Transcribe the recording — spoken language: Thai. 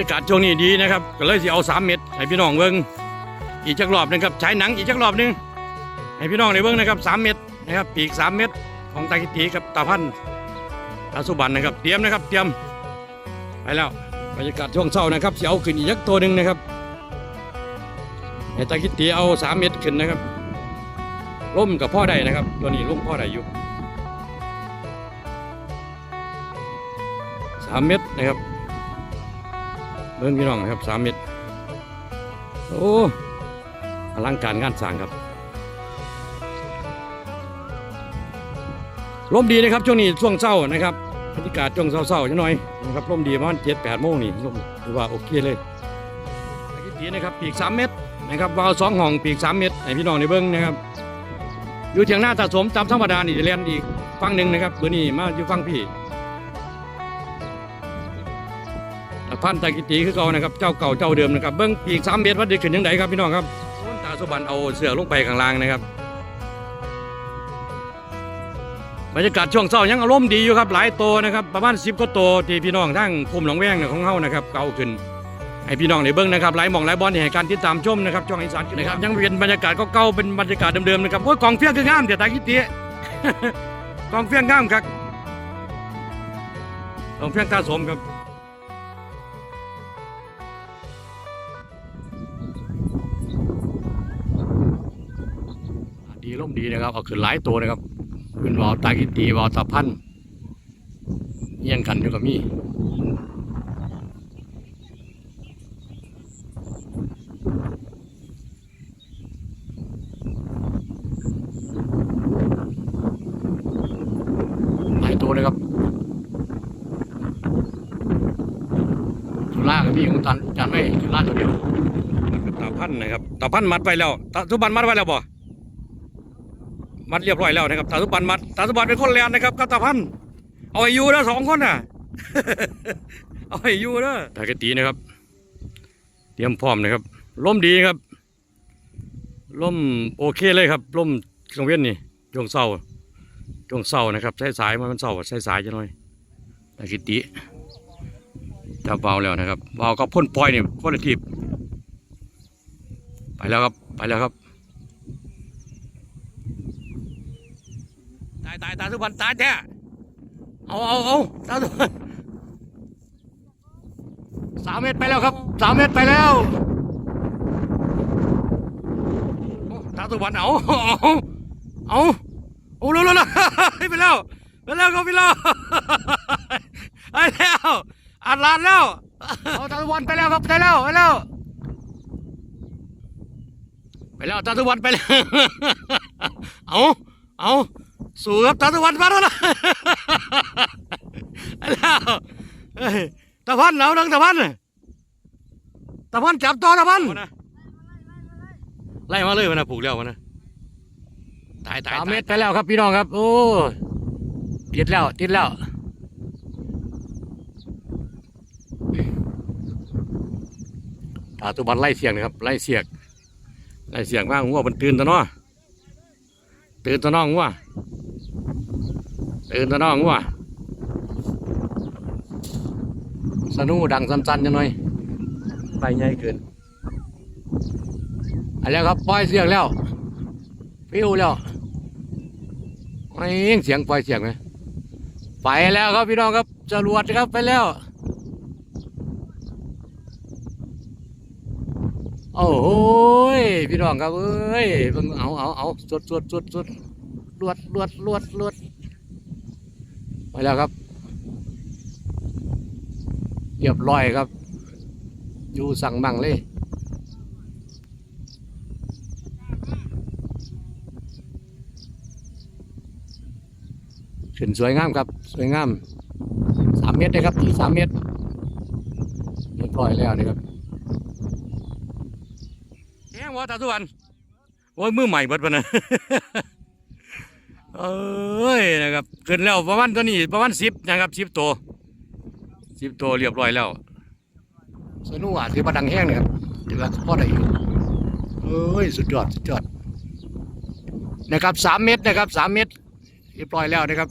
รยากาศช่วงนี้ดีนะครับ ก็เลยสิเอาสามเม็ดให้พี่น้องเบิ่งอีกจักรอบหนึงครับฉายหนังอีกจักรอบหนึงให้พี่น้องได้เบิ่งนะครับสามเม็ดนะครับปีกสามเม็ดของตากิตีกับตาพันธุ์ตาสุบันนะครับ เตรียมนะครับ เตรียมไปแล้วบรรยากาศช่วงเช้านะครับสิเอาขึ้นอีกจักตัวหนึ่งนะครับให้ตากิตีเอาสามเม็ดขึ้นนะครับร่มกับพ่อได้นะครับ ตัวนี้ร่มพ่อได้อยู่สามเม็ดนะครับ เบิ่งพี่น้องครับสามเม็ดโอ้อลังการงานสร้างครับลมดีนะครับช่วงนี้ช่วงเช้านะครับบรรยากาศช่วงเช้าๆจังหน่อยนะครับลมดีประมาณเจ็ดแปดโมงนี่ลมถือว่าโอเคเลยตะกี้ตีนะครับปีกสามเม็ดนะครับวาวสองห้องปีกสามเม็ดให้พี่น้องในเบิ้งนะครับ อยู่เถียงหน้าตาสมตามธรรมดานี่จะเรียนอีกฟังหนึ่งนะครับเบอร์นี้มาอยู่ฟังพี่ พันตากิตีคือเก่านะครับเจ้าเก่าเจ้าเดิมนะครับเบิ้งปีกสามเมตรว่าเด็กขึ้นยังไงครับพี่น้องครับต้นตาสุบันเอาเสือลงไปข้างล่างนะครับบรรยากาศช่วงเช้ายังอารมณ์ดีอยู่ครับหลายโตวนะครับประมาณสิบก็โตที่พี่น้องทั้งคุมหนองแวงของเฮานะครับเก่าขึ้นให้พี่น้องได้เบิ้งนะครับหลายมองหลายบอลให้การติดตามชมนะครับช่องอีสานนะครับยังเป็นบรรยากาศเก่าเป็นบรรยากาศเดิมๆนะครับโอ้ยกองเฟี้ยงคืองามเดี๋ยวตากิตีกองเฟี้ยงงามครับกองเฟี้ยงตาสมครับ ดีร่มดีนะครับ เอาขึ้นหลายตัวนะครับขึ้นวาวตากิตีวาวตาพันเยี่ยงกันอยู่กับมีหลายตัวเลยครับจุฬากับมีของจันจันไม่จุฬาตัวเดียวตาพันนะครับตาพันมัดไปแล้วตาทุบันมัดไว้แล้วบ่ มัดเรียบร้อยแล้วนะครับตาสุบันมัดตาสุบันเป็นคนแลนนะครับกัตพันเอาไอยูนะสองคนน่ะเอาไอยูนะตากตีนะครับ เตรียมพร้อมนะครับล่มดีครับล่มโอเคเลยครับล่มกลางเว้นนี่ช่วงเศร้าช่วงเศร้านะครับใช้สายมันเศร้าใช้สายจะหน่อยตากตีจับเบาแล้วนะครับเบาก็พ่นปล่อยนี่พ่นทีบไปแล้วครับไปแล้วครับายตายตายทุกวันตายแท้เอาเอาเอาตายทุกวันสามเมตรไปแล้วครับสามเมตรไปแล้วตายทุกวันเอาเอาเอาโอ้เร็วเร็วไปแล้วไปแล้วครับพี่แล้วไปแล้วอัดลานแล้วเอาตายทุกวันไปแล้วครับไปแล้วไปแล้วไปแล้วตายทุกวันไปแล้วเอาเอา สู้ครับตาตะวันมาแล้วนะแล้วเอ้ยตะพันเอาดังตะพันตะพันจับตัวตะพันไล่มาเลยมันนะผูกแล้วมันนะตายตายสามเมตรไปแล้วครับพี่น้องครับ โอ้ติดแล้วติดแล้วตาตุบันไล่เสียงนะครับไล่เสียกไล่เสียงว่าหัวมันตื่นตะเนาะตื่นตะน้องว่า ตื่นตะน้องว่ะสนูดังสั้นๆจังหน่อยไปใหญ่เกินเอันแล้วครับปล่อยเสียงแล้วฟิวแล้วไม่เสียงปล่อยเสียงไหมไปแล้วครับพี่น้องครับจรวดครับไปแล้วโอ้โหยพี่น้องครับเอ้ยเอาเอาเอาสดสดสดสดลวดลวดลวดลวด ไปแล้วครับ เรียบร้อยครับ อยู่สั่งบังเลยขึ้นสวยงามครับ สวยงามสามเมตรนะครับที่สามเมตรเรียบร้อยแล้วนะครับแห้งวะตาสุวรรณโอ้ยมือใหม่เบิดปะนะ เอ้ยนะครับขึ้นแล้วประมาณตัวนี้ประมาณสิบนะครับสิบตัวสิบตัวเรียบร้อยแล้วสนุกอะถือว่าดังแห้งเนะครับถือว่าพอได้อยู่เอ้ยสุดยอดสุดยอดนะครับสามเม็ดนะครับสามเม็ดเรียบร้อยแล้วนะครับ